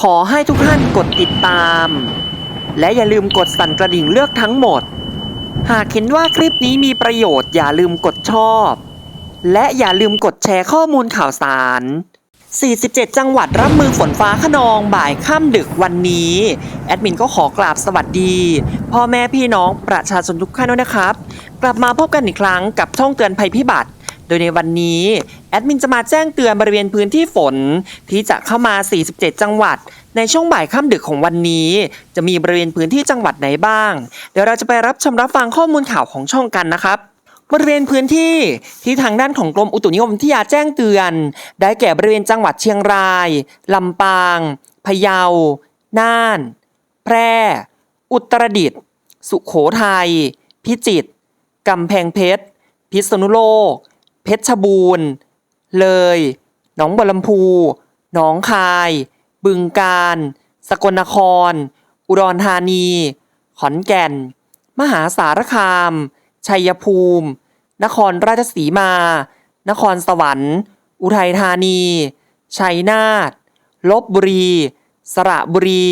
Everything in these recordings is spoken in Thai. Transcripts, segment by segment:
ขอให้ทุกท่านกดติดตาม และอย่าลืมกดสั่นกระดิ่งเลือกทั้งหมด หากเห็นว่าคลิปนี้มีประโยชน์อย่าลืมกดชอบ และอย่าลืมกดแชร์ข้อมูลข่าวสาร 47 จังหวัดรับมือฝนฟ้าขนองบ่ายค่ำดึกวันนี้ แอดมินก็ขอกราบสวัสดี พ่อแม่พี่น้องประชาชนทุกท่านด้วยนะครับ กลับมาพบกันอีกครั้งกับช่องเตือนภัยพิบัติ โดยในวันนี้แอดมินจะมาแจ้งเตือนบริเวณพื้นที่ฝนที่จะเข้ามา 47 จังหวัด ในช่วงบ่ายค่ำดึกของวันนี้ จะมีบริเวณพื้นที่จังหวัดไหนบ้าง เดี๋ยวเราจะไปรับชมรับฟังข้อมูลข่าวของช่องกันนะครับบริเวณพื้นที่ที่ทางด้านของกรมอุตุนิยมวิทยาแจ้งเตือน ได้แก่บริเวณจังหวัดเชียงราย ลำปาง พะเยา น่าน แพร่ อุตรดิตถ์ สุขโขทัย พิจิตร กำแพงเพชร พิษณุโลก เพชรบูรณ์ เลย หนองบัวลำพู หนองคาย บึงกาฬ สกลนคร อุดรธานี ขอนแก่น มหาสารคาม ชัยภูมิ นครราชสีมา นครสวรรค์ อุทัยธานี ชัยนาท ลบบุรี สระบุรี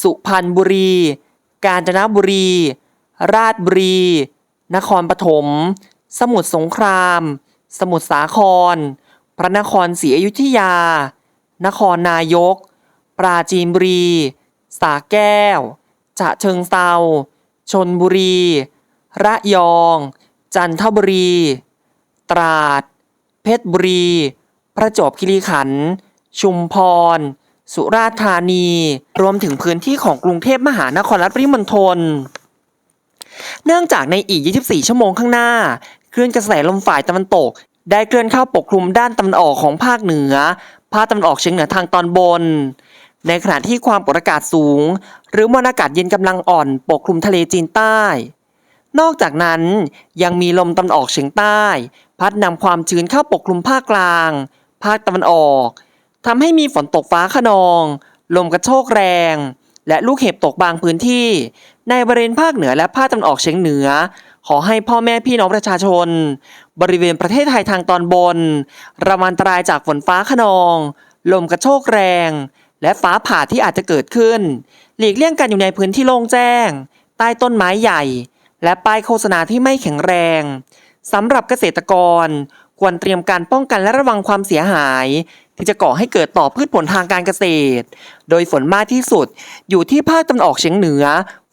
สุพรรณบุรี กาญจนบุรี ราชบุรี นครปฐม สมุทรสงคราม สมุทรสาคร พระนครศรีอยุธยา นครนายก ปราจีนบุรี สาแก้วฉะเชิงเซาชนบุรี ระยอง จันทบุรี ตราด เพชรบุรี ประจวบคีรีขันธ์ ชุมพร สุราษฎร์ธานี รวมถึงพื้นที่ของกรุงเทพมหานครและปริมณฑลเนื่องจากในอีก 24 ชั่วโมงข้างหน้า คลื่อนกระแสลมฝ่ายตะวันตก ได้เคลื่อนเข้าปกคลุมด้านตะวันออกของภาคเหนือ ภาคตะวันออกเฉียงเหนือทางตอนบน ในขณะที่ความกดอากาศสูง หรือมวลอากาศเย็นกำลังอ่อนปกคลุมทะเลจีนใต้ นอกจากนั้นยังมีลมตะวันออกเฉียงใต้ พัดนำความชื้นเข้าปกคลุมภาคกลาง ภาคตะวันออกทำให้มีฝนตกฟ้าขนอง ลมกระโชกแรง และลูกเห็บตกบางพื้นที่ ในบริเวณภาคเหนือและภาคตะวันออกเฉียงเหนือ ขอให้พ่อแม่พี่น้องประชาชน บริเวณประเทศไทยทางตอนบน ระวังอันตรายจากฝนฟ้าขนอง ลมกระโชกแรง และฟ้าผ่าที่อาจจะเกิดขึ้น หลีกเลี่ยงการอยู่ในพื้นที่โล่งแจ้ง ใต้ต้นไม้ใหญ่ และป้ายโฆษณาที่ไม่แข็งแรงสำหรับเกษตรกร ควรเตรียมการป้องกันและระวังความเสียหายที่จะก่อให้เกิดต่อพืชผลทางการเกษตร โดยฝนมากที่สุดอยู่ที่ภาคตะวันออกเฉียงเหนือ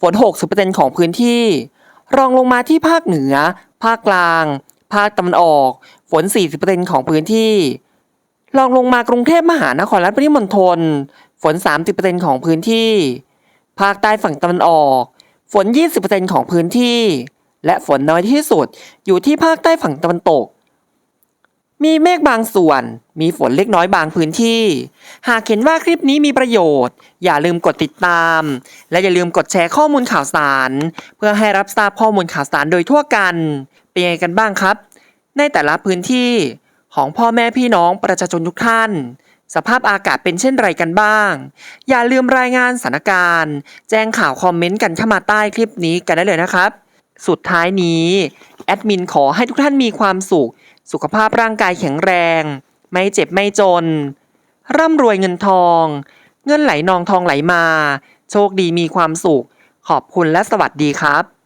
ฝน 60%ของพื้นที่ รองลงมาที่ภาคเหนือ ภาคกลาง ภาคตะวันออก ฝน 40%ของพื้นที่ รองลงมากรุงเทพมหานครและปริมณฑล ฝน 30%ของพื้นที่ ภาคใต้ฝั่งตะวันออก ฝน 20%ของพื้นที่ และฝนน้อยที่สุดอยู่ที่ภาคใต้ฝั่งตะวันตก มีเมฆบางส่วน มีฝนเล็กน้อยบางพื้นที่ หากเห็นว่าคลิปนี้มีประโยชน์ อย่าลืมกดติดตาม และอย่าลืมกดแชร์ข้อมูลข่าวสาร เพื่อให้รับทราบข้อมูลข่าวสารโดยทั่วกัน เป็นยังไงกันบ้างครับ ในแต่ละพื้นที่ของพ่อแม่พี่น้องประชาชนทุกท่าน สภาพอากาศเป็นเช่นไรกันบ้าง อย่าลืมรายงานสถานการณ์ แจ้งข่าวคอมเมนต์กันเข้ามาใต้คลิปนี้กันได้เลยนะครับ สุดท้ายนี้ แอดมินขอให้ทุกท่านมีความสุข สุขภาพร่างกายแข็งแรง ไม่เจ็บไม่จน ร่ำรวยเงินทอง เงินไหลนองทองไหลมา โชคดีมีความสุข ขอบคุณและสวัสดีครับ